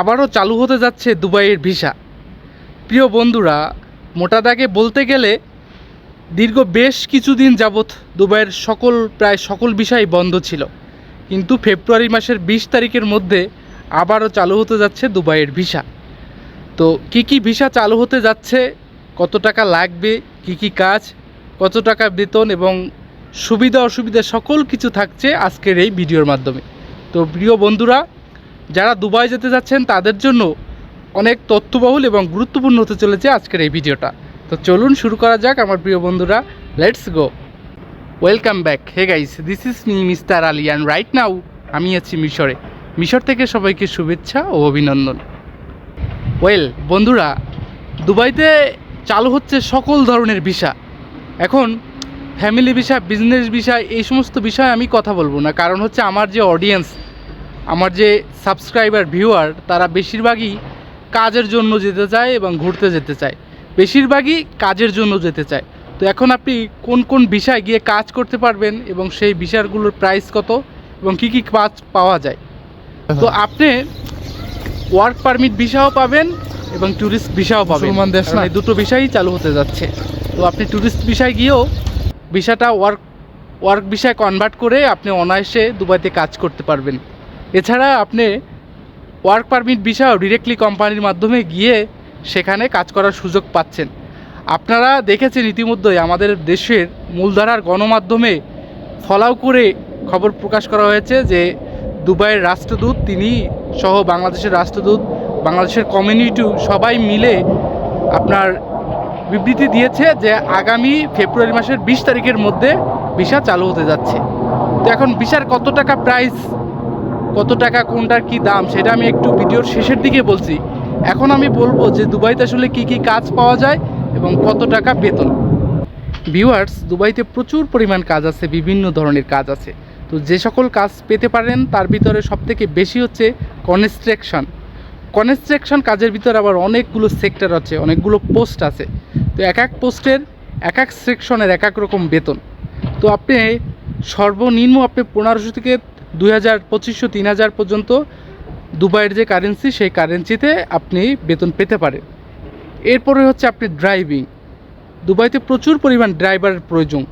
আবারও চালু হতে যাচ্ছে দুবাইয়ের ভিসা। প্রিয় বন্ধুরা, মোটা দাগে বলতে গেলে দীর্ঘ বেশ কিছুদিন যাবৎ দুবাইয়ের সকল, প্রায় সকল বিষয় বন্ধ ছিল। কিন্তু ফেব্রুয়ারি মাসের বিশ তারিখের মধ্যে আবারও চালু হতে যাচ্ছে দুবাইয়ের ভিসা। তো কি কি ভিসা চালু হতে যাচ্ছে, কত টাকা লাগবে, কি কি কাজ, কত টাকা বেতন এবং সুবিধা অসুবিধা সকল কিছু থাকছে আজকের এই ভিডিওর মাধ্যমে। তো প্রিয় বন্ধুরা যারা দুবাই যেতে যাচ্ছেন, তাদের জন্য অনেক তথ্যবহুল এবং গুরুত্বপূর্ণ হতে চলেছে আজকের এই ভিডিওটা। তো চলুন শুরু করা যাক, আমার প্রিয় বন্ধুরা। Let's go welcome back hey guys this is me mister Ali and right now আমি আছি মিশরে। মিশর থেকে সবাইকে শুভেচ্ছা ও অভিনন্দন। ওয়েল বন্ধুরা, দুবাইতে চালু হচ্ছে সকল ধরনের ভিসা। এখন ফ্যামিলি ভিসা বিজনেস ভিসা এই সমস্ত বিষয়ে আমি কথা বলব না। কারণ হচ্ছে আমার যে অডিয়েন্স আমার যে সাবস্ক্রাইবার ভিউয়ার তারা বেশিরভাগই কাজের জন্য যেতে চায় এবং ঘুরতে যেতে চায়। বেশিরভাগই কাজের জন্য যেতে চায়। তো এখন আপনি কোন কোন বিষয় গিয়ে কাজ করতে পারবেন এবং সেই বিষয়গুলোর প্রাইস কত এবং কী কী কাজ পাওয়া যায়? তো আপনি ওয়ার্ক পারমিট ভিসাও পাবেন এবং ট্যুরিস্ট ভিসাও পাবেন। দেশ না? দুটো বিষয়ই চালু হতে যাচ্ছে। তো আপনি ট্যুরিস্ট ভিসায় গিয়েও ভিসাটা ওয়ার্ক ওয়ার্ক ভিসায় কনভার্ট করে আপনি অনায়াসে দুবাইতে কাজ করতে পারবেন। এছাড়া আপনি ওয়ার্ক পারমিট ভিসাও ডিরেক্টলি কোম্পানির মাধ্যমে গিয়ে সেখানে কাজ করার সুযোগ পাচ্ছেন। আপনারা দেখেছেন ইতিমধ্যেই আমাদের দেশের মূলধারার গণমাধ্যমে ফলাও করে খবর প্রকাশ করা হয়েছে যে দুবাইয়ের রাষ্ট্রদূত, তিনি সহ বাংলাদেশের রাষ্ট্রদূত, বাংলাদেশের কমিউনিটি সবাই মিলে আপনার বিবৃতি দিয়েছে যে আগামী ফেব্রুয়ারি মাসের বিশ তারিখের মধ্যে ভিসা চালু হতে যাচ্ছে। তো এখন ভিসার কত টাকা প্রাইস কত টাকা, কোনটার কি দাম, সেটা আমি একটু ভিডিওর শেষের দিকে বলছি। এখন আমি বলব যে দুবাইতে আসলে কি কি কাজ পাওয়া যায় এবং কত টাকা বেতন। ভিউয়ার্স দুবাইতে প্রচুর পরিমাণ কাজ আছে, বিভিন্ন ধরনের কাজ আছে। তো যে সকল কাজ পেতে পারেন, তার ভিতরে সবথেকে বেশি হচ্ছে কনস্ট্রাকশন কনস্ট্রাকশন কাজের ভিতরে আবার অনেকগুলো সেক্টর আছে, অনেকগুলো পোস্ট আছে। তো এক এক পোস্টের এক এক সেকশনের এক এক রকম বেতন। তো আপনি সর্বনিম্ন আপনি পনেরোশো থেকে দুই হাজার পঁচিশশো, তিন হাজার পর্যন্ত দুবাইয়ের যে কারেন্সি সেই কারেন্সিতে আপনি বেতন পেতে পারেন। এরপরে হচ্ছে আপনি ড্রাইভিং দুবাইতে প্রচুর পরিমাণ ড্রাইভারের প্রয়োজন।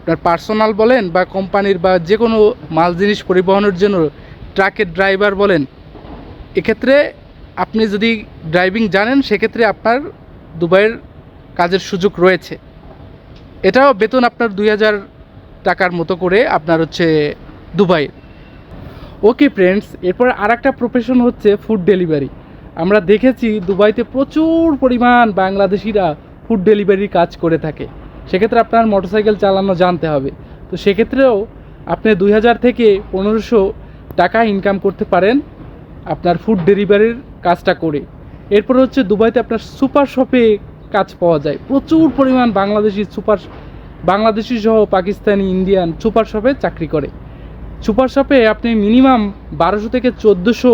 আপনার পার্সোনাল বলেন বা কোম্পানির বা যে কোনো মাল জিনিস পরিবহনের জন্য ট্রাকের ড্রাইভার বলেন, এক্ষেত্রে আপনি যদি ড্রাইভিং জানেন, সেক্ষেত্রে আপনার দুবাইয়ের কাজের সুযোগ রয়েছে। এটাও বেতন আপনার দুই হাজার টাকার মতো করে আপনার হচ্ছে দুবাই ওকে ফ্রেন্ডস এরপর আর একটা প্রফেশন হচ্ছে ফুড ডেলিভারি আমরা দেখেছি দুবাইতে প্রচুর পরিমাণ বাংলাদেশিরা ফুড ডেলিভারির কাজ করে থাকে। সেক্ষেত্রে আপনার মোটরসাইকেল চালানো জানতে হবে। তো সেক্ষেত্রেও আপনি দুই হাজার থেকে পনেরোশো টাকা ইনকাম করতে পারেন আপনার ফুড ডেলিভারির কাজটা করে। এরপর হচ্ছে দুবাইতে আপনার সুপার শপে কাজ পাওয়া যায়। প্রচুর পরিমাণ বাংলাদেশি সুপার বাংলাদেশি সহ পাকিস্তানি ইন্ডিয়ান সুপার শপে চাকরি করে। সুপার শপে আপনি মিনিমাম বারোশো থেকে চোদ্দোশো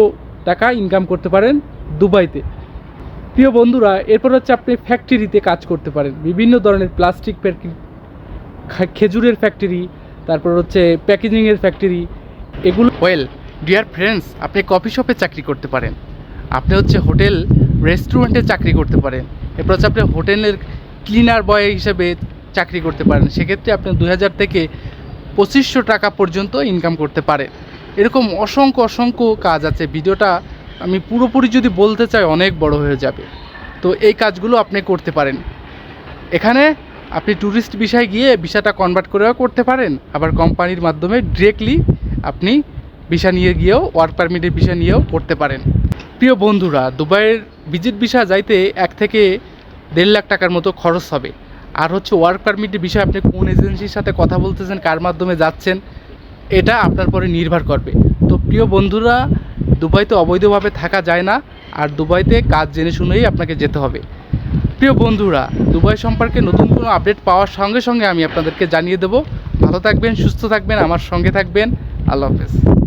টাকা ইনকাম করতে পারেন দুবাইতে। প্রিয় বন্ধুরা, এরপর হচ্ছে আপনি ফ্যাক্টরিতে কাজ করতে পারেন। বিভিন্ন ধরনের প্লাস্টিক খেজুরের ফ্যাক্টরি তারপর হচ্ছে প্যাকেজিংয়ের ফ্যাক্টরি এগুলো ওয়েল ডিয়ার ফ্রেন্ডস আপনি কফি শপে চাকরি করতে পারেন। আপনি হচ্ছে হোটেল রেস্টুরেন্টে চাকরি করতে পারেন। এরপর হচ্ছে আপনি হোটেলের ক্লিনার বয় হিসেবে চাকরি করতে পারেন। সেক্ষেত্রে আপনি দু হাজার থেকে পঁচিশশো টাকা পর্যন্ত ইনকাম করতে পারে। এরকম অসংখ্য অসংখ্য কাজ আছে। ভিডিওটা আমি পুরোপুরি যদি বলতে চাই, অনেক বড় হয়ে যাবে। তো এই কাজগুলো আপনি করতে পারেন। এখানে আপনি ট্যুরিস্ট বিষয় গিয়ে ভিসাটা কনভার্ট করেও করতে পারেন। আবার কোম্পানির মাধ্যমে ডিরেক্টলি আপনি ভিসা নিয়ে গিয়েও ওয়ার্ক পারমিটের ভিসা নিয়েও করতে পারেন। প্রিয় বন্ধুরা, দুবাইয়ের ভিজিট ভিসা যাইতে এক থেকে দেড় লাখ টাকার মতো খরচ হবে। আর হচ্ছে ওয়ার্ক পারমিটের বিষয়ে আপনি কোন এজেন্সির সাথে কথা বলতেছেন, কার মাধ্যমে যাচ্ছেন, এটা আপনার পরে নির্ভর করবে। তো প্রিয় বন্ধুরা, দুবাইতে অবৈধভাবে থাকা যায় না, আর দুবাইতে কাজ জেনে শুনেই আপনাকে যেতে হবে। প্রিয় বন্ধুরা, দুবাই সম্পর্কে নতুন কোনো আপডেট পাওয়ার সঙ্গে সঙ্গে আমি আপনাদেরকে জানিয়ে দেবো। ভালো থাকবেন, সুস্থ থাকবেন, আমার সঙ্গে থাকবেন। আল্লাহ হাফেজ।